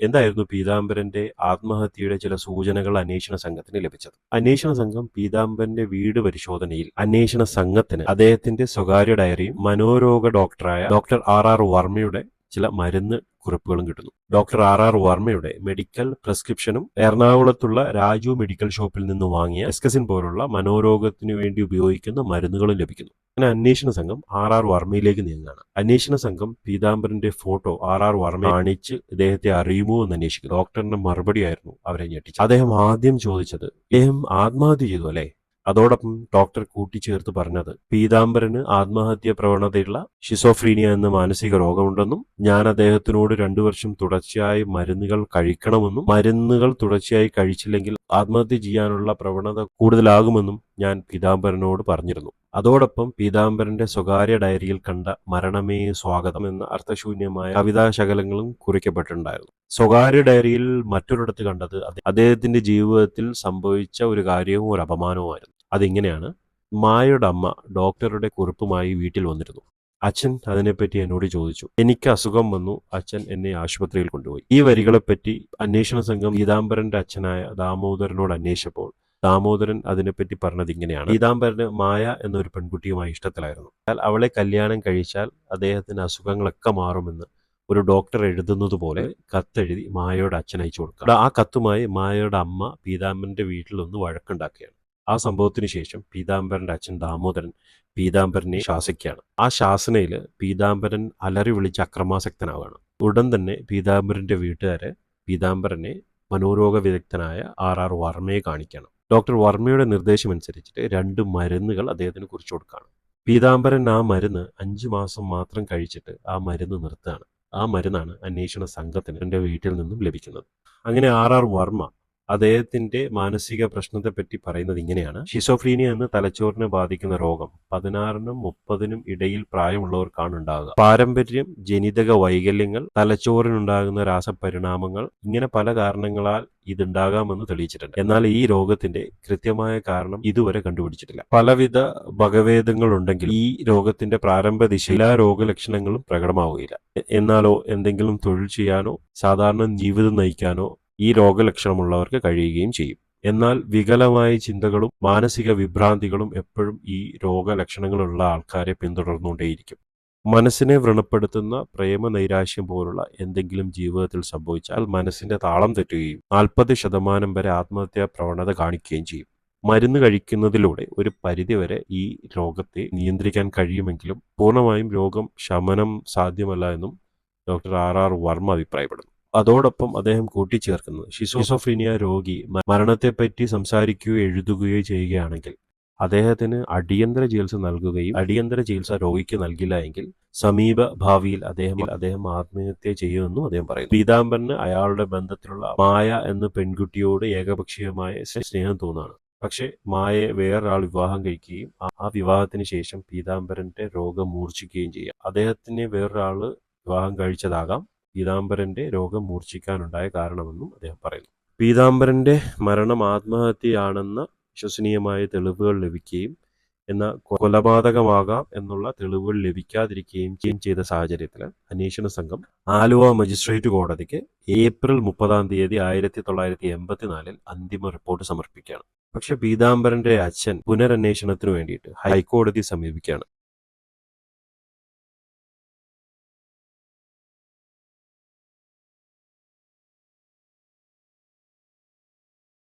എന്തായിരുന്നു പീതാംബരന്റെ ആത്മഹത്യയുടെ ചില സൂചനകൾ അന്വേഷണ സംഘത്തിന് ലഭിച്ചത്? അന്വേഷണ സംഘം പീതാംബരന്റെ വീട് പരിശോധനയിൽ അന്വേഷണ സംഘത്തിന് അദ്ദേഹത്തിന്റെ സ്വകാര്യ ഡയറിയും മനോരോഗ ഡോക്ടറായ ഡോക്ടർ ആർ ആർ വർമ്മയുടെ ചില മരുന്ന് കുറിപ്പുകളും കിട്ടുന്നു. ഡോക്ടർ ആർ ആർ വർമ്മയുടെ മെഡിക്കൽ പ്രിസ്ക്രിപ്ഷനും എറണാകുളത്തുള്ള രാജു മെഡിക്കൽ ഷോപ്പിൽ നിന്ന് വാങ്ങിയ എസ്കസിൻ പോലുള്ള മനോരോഗത്തിനു വേണ്ടി ഉപയോഗിക്കുന്ന മരുന്നുകളും ലഭിക്കുന്നു. അങ്ങനെ അന്വേഷണ സംഘം ആർ ആർ വർമ്മയിലേക്ക് നീങ്ങുകയാണ്. അന്വേഷണ സംഘം പീതാംബരന്റെ ഫോട്ടോ ആർ ആർ വർമ്മ കാണിച്ച് ഇദ്ദേഹത്തെ അറിയുമോ എന്ന് അന്വേഷിക്കുന്നു. ഡോക്ടറിന്റെ മറുപടി ആയിരുന്നു അവരെ ഞെട്ടിച്ചു അദ്ദേഹം ആദ്യം ചോദിച്ചത് ഇദ്ദേഹം ആത്മഹത്യ ചെയ്തു അല്ലേ? അതോടൊപ്പം ഡോക്ടർ കൂട്ടിച്ചേർത്ത് പറഞ്ഞത് പീതാംബരന് ആത്മഹത്യ പ്രവണതയുള്ള ഷിസോഫ്രീനിയ എന്ന മാനസിക രോഗമുണ്ടെന്നും ഞാൻ അദ്ദേഹത്തിനോട് രണ്ടു വർഷം തുടർച്ചയായി മരുന്നുകൾ കഴിക്കണമെന്നും മരുന്നുകൾ തുടർച്ചയായി കഴിച്ചില്ലെങ്കിൽ ആത്മഹത്യ ചെയ്യാനുള്ള പ്രവണത കൂടുതലാകുമെന്നും ഞാൻ പീതാംബരനോട് പറഞ്ഞിരുന്നു. അതോടൊപ്പം പീതാംബരന്റെ സ്വകാര്യ ഡയറിയിൽ കണ്ട മരണമേ സ്വാഗതം എന്ന അർത്ഥശൂന്യമായ കവിതാശകലങ്ങളും കുറിക്കപ്പെട്ടിട്ടുണ്ടായിരുന്നു. സ്വകാര്യ ഡയറിയിൽ മറ്റൊരിടത്ത് കണ്ടത് അദ്ദേഹത്തിന്റെ ജീവിതത്തിൽ സംഭവിച്ച ഒരു കാര്യവും ഒരു അപമാനവുമായിരുന്നു. അതിങ്ങനെയാണ് മായയുടെ അമ്മ ഡോക്ടറുടെ കുറിപ്പുമായി വീട്ടിൽ വന്നിരുന്നു. അച്ഛൻ അതിനെപ്പറ്റി എന്നോട് ചോദിച്ചു. എനിക്ക് അസുഖം വന്നു. അച്ഛൻ എന്നെ ആശുപത്രിയിൽ കൊണ്ടുപോയി. ഈ വരികളെപ്പറ്റി അന്വേഷണ സംഘം പീതാംബരന്റെ അച്ഛനായ ദാമോദരനോട് അന്വേഷിച്ചപ്പോൾ ദാമോദരൻ അതിനെപ്പറ്റി പറഞ്ഞത് ഇങ്ങനെയാണ്. പീതാംബരന് മായ എന്നൊരു പെൺകുട്ടിയുമായി ഇഷ്ടത്തിലായിരുന്നു. എന്നാൽ അവളെ കല്യാണം കഴിച്ചാൽ അദ്ദേഹത്തിന് അസുഖങ്ങളൊക്കെ മാറുമെന്ന് ഒരു ഡോക്ടർ എഴുതുന്നത് പോലെ കത്തെഴുതി മായയുടെ അച്ഛൻ അയച്ചു കൊടുക്കുക ആ കത്തുമായി മായയുടെ അമ്മ പീതാംബരന്റെ വീട്ടിൽ ഒന്ന് വഴക്കുണ്ടാക്കുകയാണ്. ആ സംഭവത്തിന് ശേഷം പീതാംബരന്റെ അച്ഛൻ ദാമോദരൻ പീതാംബരനെ ശാസിക്കുകയാണ്. ആ ശാസനയിൽ പീതാംബരൻ അലറി വിളിച്ച് അക്രമാസക്തനാവുകയാണ്. ഉടൻ തന്നെ പീതാംബരന്റെ വീട്ടുകാര് പീതാംബരനെ മനോരോഗ വിദഗ്ധനായ ആർ ആർ വർമ്മയെ കാണിക്കണം. ഡോക്ടർ വർമ്മയുടെ നിർദ്ദേശമനുസരിച്ചിട്ട് രണ്ട് മരുന്നുകൾ അദ്ദേഹത്തിന് കുറിച്ചു കൊടുക്കുകയാണ് പീതാംബരൻ ആ മരുന്ന് അഞ്ചു മാസം മാത്രം കഴിച്ചിട്ട് ആ മരുന്ന് നിർത്തുകയാണ്. ആ മരുന്നാണ് അന്വേഷണ സംഘത്തിന് എന്റെ വീട്ടിൽ നിന്നും ലഭിക്കുന്നത്. അങ്ങനെ ആർ ആർ വർമ്മ അദ്ദേഹത്തിന്റെ മാനസിക പ്രശ്നത്തെപ്പറ്റി പറയുന്നത് ഇങ്ങനെയാണ്. ഷിസോഫ്രീനിയ എന്ന തലച്ചോറിനെ ബാധിക്കുന്ന രോഗം പതിനാറിനും മുപ്പതിനും ഇടയിൽ പ്രായമുള്ളവർക്കാണ് ഉണ്ടാകുക പാരമ്പര്യം ജനിതക വൈകല്യങ്ങൾ തലച്ചോറിനുണ്ടാകുന്ന രാസപരിണാമങ്ങൾ ഇങ്ങനെ പല കാരണങ്ങളാൽ ഇതുണ്ടാകാമെന്ന് തെളിയിച്ചിട്ടുണ്ട്. എന്നാൽ ഈ രോഗത്തിന്റെ കൃത്യമായ കാരണം ഇതുവരെ കണ്ടുപിടിച്ചിട്ടില്ല. പലവിധ വകഭേദങ്ങളുണ്ടെങ്കിൽ ഈ രോഗത്തിന്റെ പ്രാരംഭ ദിശ എല്ലാ രോഗലക്ഷണങ്ങളും പ്രകടമാവുകയില്ല. എന്നാലോ എന്തെങ്കിലും തൊഴിൽ ചെയ്യാനോ സാധാരണ ജീവിതം നയിക്കാനോ ഈ രോഗലക്ഷണമുള്ളവർക്ക് കഴിയുകയും ചെയ്യും. എന്നാൽ വികലമായ ചിന്തകളും മാനസിക വിഭ്രാന്തികളും എപ്പോഴും ഈ രോഗലക്ഷണങ്ങളുള്ള ആൾക്കാരെ പിന്തുടർന്നുകൊണ്ടേയിരിക്കും. മനസ്സിനെ വ്രണപ്പെടുത്തുന്ന പ്രേമ നൈരാശ്യം പോലുള്ള എന്തെങ്കിലും ജീവിതത്തിൽ സംഭവിച്ചാൽ മനസ്സിന്റെ താളം തെറ്റുകയും നാൽപ്പത് ശതമാനം വരെ ആത്മഹത്യാ പ്രവണത കാണിക്കുകയും ചെയ്യും. മരുന്ന് കഴിക്കുന്നതിലൂടെ ഒരു പരിധിവരെ ഈ രോഗത്തെ നിയന്ത്രിക്കാൻ കഴിയുമെങ്കിലും പൂർണമായും രോഗം ശമനം സാധ്യമല്ല എന്നും ഡോക്ടർ ആർ ആർ വർമ്മ അഭിപ്രായപ്പെടുന്നു. അതോടൊപ്പം അദ്ദേഹം കൂട്ടിച്ചേർക്കുന്നത് ഷിസോഫ്രീനിയ രോഗി മരണത്തെപ്പറ്റി സംസാരിക്കുകയോ എഴുതുകയോ ചെയ്യുകയാണെങ്കിൽ അദ്ദേഹത്തിന് അടിയന്തര ചികിത്സ നൽകുകയും അടിയന്തര ചികിത്സ രോഗിക്ക് നൽകില്ല എങ്കിൽ സമീപ ഭാവിയിൽ അദ്ദേഹം അദ്ദേഹം ആത്മഹത്യ ചെയ്യുമെന്നും അദ്ദേഹം പറയുന്നു. പീതാംബരന് അയാളുടെ ബന്ധത്തിലുള്ള മായ എന്ന പെൺകുട്ടിയോട് ഏകപക്ഷീയമായ സ്നേഹം തോന്നാണ്. പക്ഷേ മായയെ വേറൊരാൾ വിവാഹം കഴിക്കുകയും ആ- വിവാഹത്തിന് ശേഷം പീതാംബരന്റെ രോഗം മൂർച്ഛിക്കുകയും ചെയ്യാം. അദ്ദേഹത്തിന് വേറൊരാൾ വിവാഹം കഴിച്ചതാകാം. പീതാംബരന്റെ രോഗം മൂർച്ഛിക്കാനുണ്ടായ കാരണമെന്നും അദ്ദേഹം പറയുന്നു. പീതാംബരന്റെ മരണം ആത്മഹത്യയാണെന്ന വിശ്വസനീയമായ തെളിവുകൾ ലഭിക്കുകയും എന്ന കൊലപാതകമാകാം എന്നുള്ള തെളിവുകൾ ലഭിക്കാതിരിക്കുകയും ചെയ്ത സാഹചര്യത്തിൽ അന്വേഷണ സംഘം ആലുവ മജിസ്ട്രേറ്റ് കോടതിക്ക് ഏപ്രിൽ മുപ്പതാം തീയതി ആയിരത്തി തൊള്ളായിരത്തി എൺപത്തിനാലിൽ അന്തിമ റിപ്പോർട്ട് സമർപ്പിക്കുകയാണ്. പക്ഷെ പീതാംബരന്റെ അച്ഛൻ പുനരന്വേഷണത്തിന് വേണ്ടിയിട്ട് ഹൈക്കോടതി സമീപിക്കുകയാണ്.